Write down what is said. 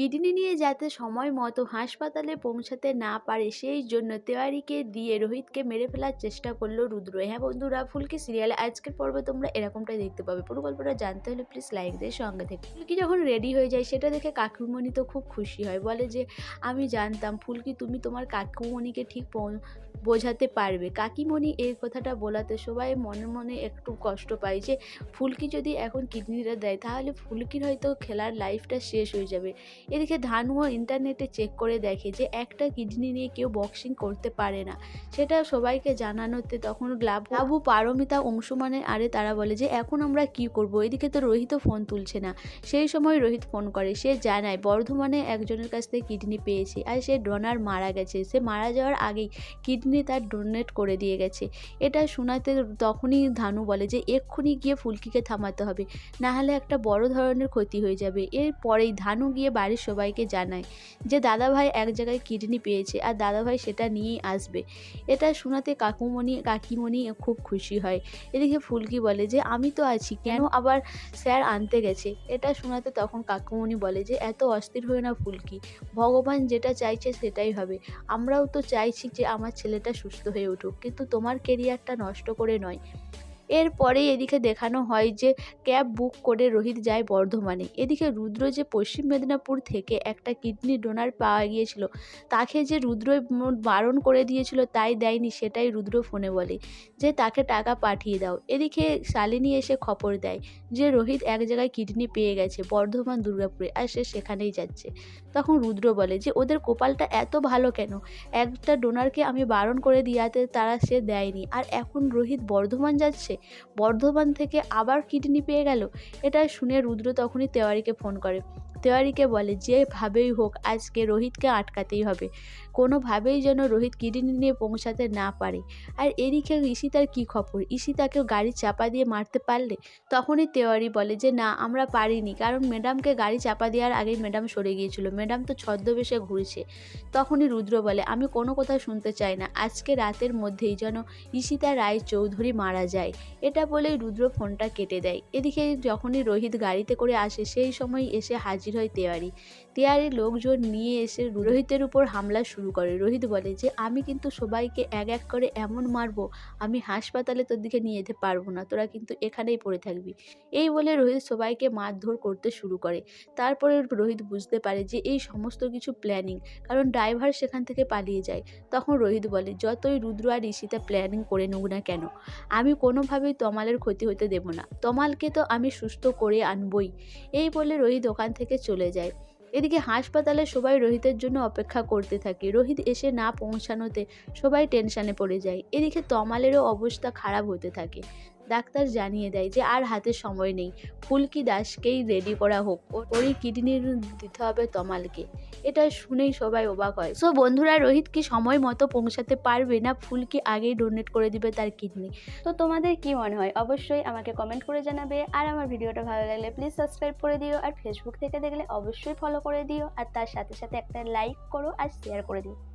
Kidney নিয়ে যাতে সময় মতো হাসপাতালে পৌঁছাতে না পারে, সেই জন্য তেওয়ারিকে দিয়ে রোহিতকে মেরে ফেলার চেষ্টা করল রুদ্র। হ্যাঁ বন্ধুরা, ফুলকি সিরিয়ালে আজকের পর্বে তোমরা এরকমটাই দেখতে পাবে। পুরো গল্পটা জানতে হলে প্লিজ লাইক দিয়ে সঙ্গে থেকে। ফুলকি যখন রেডি হয়ে যায়, সেটা দেখে কাকুমণি তো খুব খুশি হয়। বলে যে, আমি জানতাম ফুলকি তুমি তোমার কাকুমণিকে ঠিক বোঝাতে পারবে। কাকিমণি এই কথাটা বলাতে সবাই মনে মনে একটু কষ্ট পায় যে, ফুলকি যদি এখন কিডনিটা দেয়, তাহলে ফুলকির হয়তো খেলার লাইফটা শেষ হয়ে যাবে। এদিকে ধানুও ইন্টারনেটে চেক করে দেখে যে একটা কিডনি নিয়ে কেউ বক্সিং করতে পারে না। সেটা সবাইকে জানানোতে তখন গ্লাব লাবু পারমিতা, অংশুমানে আরে তারা বলে যে, এখন আমরা কি করব? এদিকে তো রোহিতও ফোন তুলছে না। সেই সময় রোহিত ফোন করে, সে জানায়, বর্ধমানে একজনের কাছ থেকে কিডনি পেয়েছে আর সে ডোনার মারা গেছে। সে মারা যাওয়ার আগেই কিডনি তার ডোনেট করে দিয়ে গেছে। এটা শোনাতে তখনই ধানু বলে যে, এক্ষুনি গিয়ে ফুলকিকে থামাতে হবে। না হলে একটা বড় ধরনের ক্ষতি হয়ে যাবে। এরপরেই ধানু গিয়ে বাড়ির সবাইকে জানায় যে, দাদাভাই এক জায়গায় কিডনি পেয়েছে আর দাদাভাই সেটা নিয়েই আসবে। এটা শোনাতে কাকুমণি, কাকিমণি খুব খুশি হয়। এদিকে ফুলকি বলে যে, আমি তো আছি, কেন আবার স্যার আনতে গেছে? এটা শোনাতে তখন কাকুমণি বলে যে, এত অস্থির হয়ে না ফুলকি, ভগবান যেটা চাইছে সেটাই হবে। আমরাও তো চাইছি যে, আমার ছেলেটা সুস্থ হয়ে উঠুক, কিন্তু তোমার কেরিয়ারটা নষ্ট করে নয়। এরপরেই এদিকে দেখানো হয় যে ক্যাব বুক করে রোহিত যায় বর্ধমানে। এদিকে রুদ্র যে পশ্চিম মেদিনীপুর থেকে একটা কিডনি ডোনার পাওয়া গিয়েছিল, তাকে যে রুদ্র বারণ করে দিয়েছিল তাই দেয়নি, সেটাই রুদ্র ফোনে বলে যে তাকে টাকা পাঠিয়ে দাও। এদিকে শালিনী এসে খবর দেয় যে রোহিত এক জায়গায় কিডনি পেয়ে গেছে, বর্ধমান, দুর্গাপুরে, আর সে সেখানেই যাচ্ছে। তখন রুদ্র বলে যে ওদের কপালটা এত ভালো কেন? একটা ডোনারকে আমি বারণ করে দিয়াতে তারা সে দেয়নি, আর এখন রোহিত বর্ধমান যাচ্ছে? বর্ধমান থেকে আবার কিডনি পেয়ে গেল। এটা শুনে রুদ্র তখনই তেওয়ারিকে ফোন করে। তেওয়ারিকে বলে, যেভাবেই হোক, আজকে রোহিতকে আটকাতেই হবে। কোনোভাবেই যেন রোহিত কিডনি নিয়ে পৌঁছাতে না পারে। আর এদিকে ঈশিতার কী খবর? ঈশিতাকে গাড়ি চাপা দিয়ে মারতে পারলে? তখনই তেওয়ারি বলে যে, না, আমরা পারিনি। কারণ ম্যাডামকে গাড়ি চাপা দেওয়ার আগেই ম্যাডাম সরে গিয়েছিল। ম্যাডাম তো ছদ্মবেশে ঘুরছে। তখনই রুদ্র বলে, আমি কোনো কথা শুনতে চাই না। আজকে রাতের মধ্যেই যেন ঈশিতা রায় চৌধুরী মারা যায়। এটা বলেই রুদ্র ফোনটা কেটে দেয়। এদিকে যখনই রোহিত গাড়িতে করে আসে, সেই সময় এসে হাজির হয় তেওয়ারি তেওয়ারির লোকজন নিয়ে এসে রোহিতের উপর হামলা শুরু করে। রোহিত বলে যে, আমি কিন্তু সবাইকে এক এক করে এমন মারবো, আমি হাসপাতালে তোর দিকে নিয়ে যেতে পারব না, তোরা কিন্তু এখানেই পড়ে থাকবি। এই বলে রোহিত সবাইকে মারধর করতে শুরু করে। তারপরে রোহিত বুঝতে পারে যে, এই সমস্ত কিছু প্ল্যানিং কারণ ড্রাইভার সেখান থেকে পালিয়ে যায়। তখন রোহিত বলে, যতই রুদ্র আর ঋষিতা প্ল্যানিং করে নেব না কেন, আমি কোনোভাবেই তমালের ক্ষতি হতে দেব না। তমালকে তো আমি সুস্থ করে আনবই। এই বলে রোহিত ওখান থেকে চলে যায়। এদিকে হাসপাতালে সবাই রোহিতের জন্য অপেক্ষা করতে থাকে। রোহিত এসে না পৌঁছানোতে সবাই টেনশানে পড়ে যায়। এদিকে তমালেরও অবস্থা খারাপ হতে থাকে। ডাক্তার জানিয়ে দেয় যে আর হাতে সময় নেই। ফুলকি দাসকেই রেডি করা হোক। ওরই কিডনি দিতে হবে তমালকে। এটা শুনেই সবাই অবাক হয়। সো বন্ধুরা রোহিত কি সময় মতো পৌঁছাতে পারবে না। ফুলকি আগেই ডোনেট করে দিবে তার কিডনি। তো তোমাদের কি মনে হয়? অবশ্যই আমাকে কমেন্ট করে জানাবে। আর আমার ভিডিওটা ভালো লাগলে প্লিজ সাবস্ক্রাইব করে দিও। আর ফেসবুক থেকে দেখলে অবশ্যই ফলো করে দিও। আর তার সাথে সাথে একটা লাইক করো আর শেয়ার করে দিও।